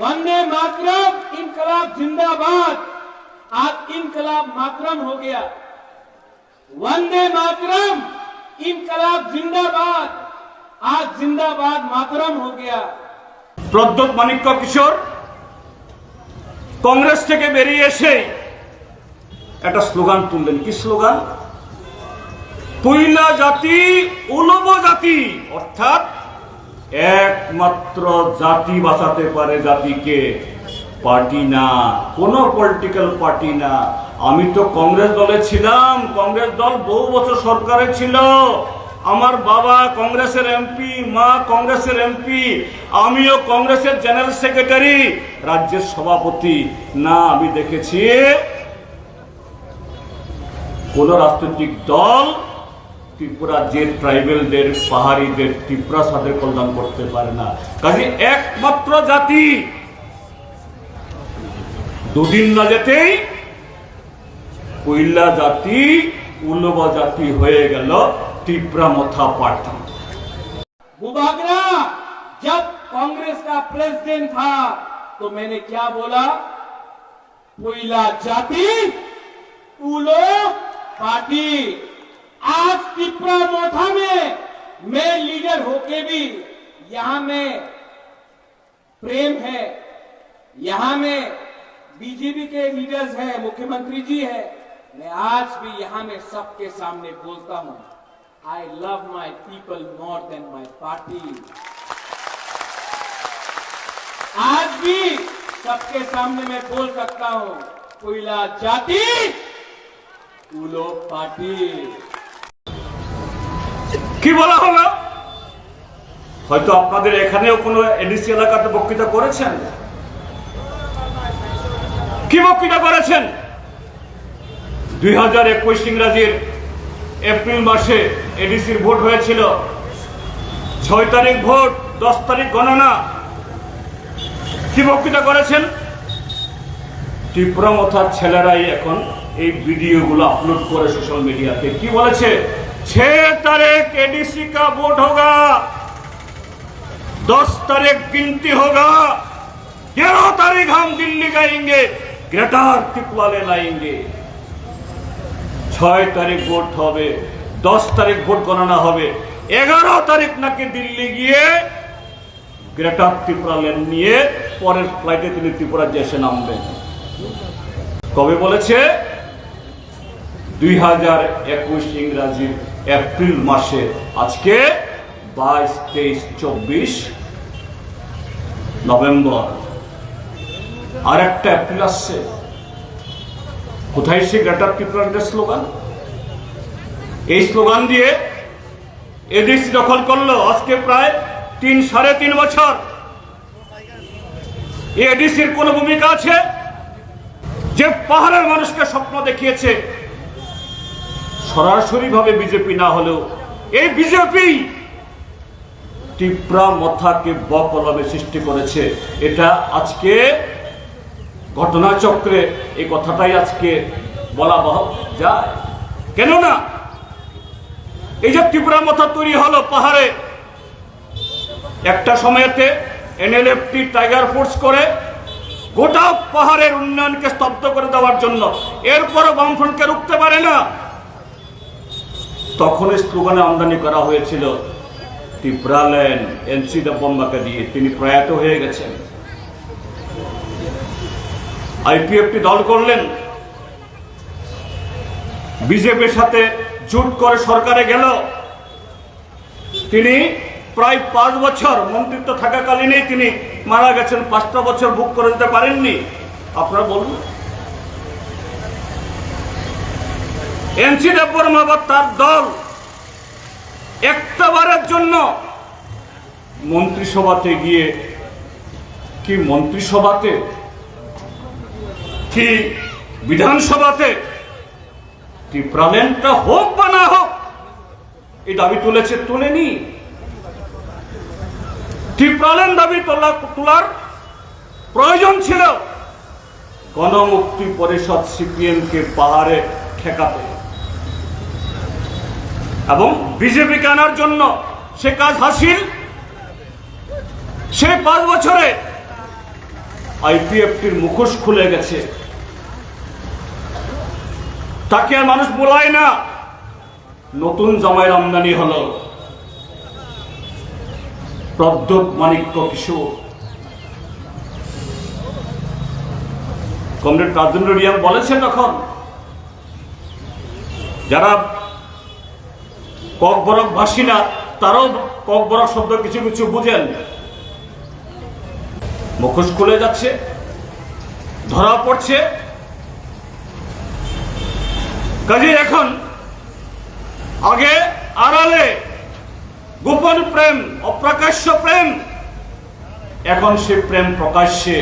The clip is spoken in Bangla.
वंदे मातरम इनकलाब जिंदाबाद आज इनकलाब मातरम हो गया वंदे मातरम इनकलाब जिंदाबाद आज जिंदाबाद मातरम हो गया প্রদ্যোৎ মাণিক্য কিশোর কংগ্রেস থেকে বেরিয়ে এসে একটা স্লোগান তুললেন কি স্লোগান পৈলা জাতি উলব জাতি অর্থাৎ একমাত্র জাতি বাঁচাতে পারে জাতিকে। পার্টি না, কোনো পলিটিক্যাল পার্টি না। আমি তো কংগ্রেস দলে ছিলাম, কংগ্রেস দল বহু বছর সরকারে ছিল। আমার বাবা কংগ্রেসের এমপি, মা কংগ্রেসের এমপি, আমিও কংগ্রেসের জেনারেল সেক্রেটারি, রাজ্যের সভাপতি। না, আমি দেখেছি কোন রাজনৈতিক দল ত্রিপুরা যে ট্রাইবেলদের পাহাড়িদের ত্রিপুরা সাথে কল্যাণ করতে পারে না কাজে একমাত্র জাতি দুদিন না যেতেই কৈলা জাতি উল্লবা জাতি হয়ে গেল ত্রিপুরা মথা পার্টি बुबागरा जब कांग्रेस का प्रेसिडेंट था तो मैंने क्या बोला कोयला जाति उलो पार्टी आज त्रिपुरा मोथा में मैं लीडर होके भी यहाँ में प्रेम है, यहाँ में बीजेपी के लीडर्स हैं, मुख्यमंत्री जी है। मैं आज भी यहाँ में सबके सामने बोलता हूँ I love my people more than my party आज भी सबके सामने मैं बोल सकता हूँ, कोयला जाति पार्टी। কি বলা হলো? হয়তো আপনাদের এখানেও কোনো এডিসি এলাকাতে বক্তৃতা করেছেন? কি বক্তৃতা করেছেন? দুই হাজার একুশ ইংরাজির এপ্রিল মাসে এডিসির ভোট হয়েছিল। ছয় তারিখ ভোট, দশ তারিখ গণনা। কি বক্তৃতা করেছেন? ত্রিপুরা মথার ছেলেরাই এখন এই ভিডিওগুলো আপলোড করে সোশ্যাল মিডিয়াতে। কি বলেছে? छह तारीख एडीसी का वोट होगा दस तारीख गिनती होगा ग्यारह तारीख हम दिल्ली जाएंगे গ্রেটার টিপওয়ালে লাইঙ্গে ছয় তারিখ ভোট হবে দশ তারিখ ভোট গণনা হবে এগারো তারিখ নাকি দিল্লি গিয়ে গ্রেটার ত্রিপুরা লেন নিয়ে পরের ফ্লাইটে তিনি ত্রিপুরা যে এসে নামবেন কবে বলেছে দুই হাজার একুশ ইংরাজি এপ্রিল মাসে। আজকে বাইশ, তেইশ, চব্বিশ নভেম্বর। আর একটা এপ্রিল আসছে। কোথায় সে গ্রেটার ত্রিপুরার স্লোগান? এই স্লোগান দিয়ে এডিসি দখল করল আজকে প্রায় তিন, সাড়ে তিন বছর। এডিসির কোন ভূমিকা আছে? যে পাহাড়ের মানুষকে স্বপ্ন দেখিয়েছে সরাসরি ভাবে বিজেপি না হলেও এই বিজেপি তীব্রা মথাকে বকলমে সৃষ্টি করেছে। এটা আজকে ঘটনাচক্রে এই কথাটাই আজকে বলা যায়। কেননা এই যে ত্রিপুরা মথা তৈরি হলো পাহাড়ে, একটা সময়েতে এনএলএফটি, টাইগার ফোর্স করে গোটা পাহাড়ের উন্নয়নকে স্তব্ধ করে দেওয়ার জন্য। এরপরও বামফ্রন্টকে রুখতে পারে না। তখন স্লোগানে আমদানি করা হয়েছিল, টিপ্রালেন এনসি দেব্বম্বাকে দিয়ে তিনি প্রয়াত হয়ে গেছেন। আইপিএফটি দল করলেন। বিজেপির সাথে জোট করে সরকারে গেল। তিনি প্রায় পাঁচ বছর মন্ত্রিত্ব থাকাকালীনই তিনি মারা গেছেন। পাঁচটা বছর বুক করে দিতে পারেননি। আপনারা বলুন। এনসি দেববর্মা বা তার দল একটা বারের জন্য মন্ত্রিসভাতে গিয়ে কি মন্ত্রিসভাতে? কি বিধানসভাতে? কি প্রাণেনটা হোক বা না হোক, এই দাবি তুলেছে তুলেনি। ত্রিপ্রালেন দাবি তোলা, তোলার প্রয়োজন ছিল? গণমুক্তি পরিষদ সিপিএমকে পাহাড়ে ঠেকাতে। এবং বিজেপিকে আনার জন্য সে কাজ হাসিল। সে পাঁচ বছরে আইপিএফটির মুখোশ খুলে গেছে। তাকে আর মানুষ বলায় না, নতুন জামাইয়ের আমদানি হলো। প্রদ্যোৎ মাণিক্য কিশোর। কমরেড রাজেন্দ্র রিয়াং বলেছেন তখন, যারা ককবরক ভাসী না তারাও ককবরক শব্দ কিছু কিছু বুঝেন। মুখোশ খুলে যাচ্ছে, ধরা পড়ছে। কাজে, এখন আগে আড়ালে গোপন প্রেম, অপ্রকাশ্য প্রেম, এখন সে প্রেম প্রকাশ্যে।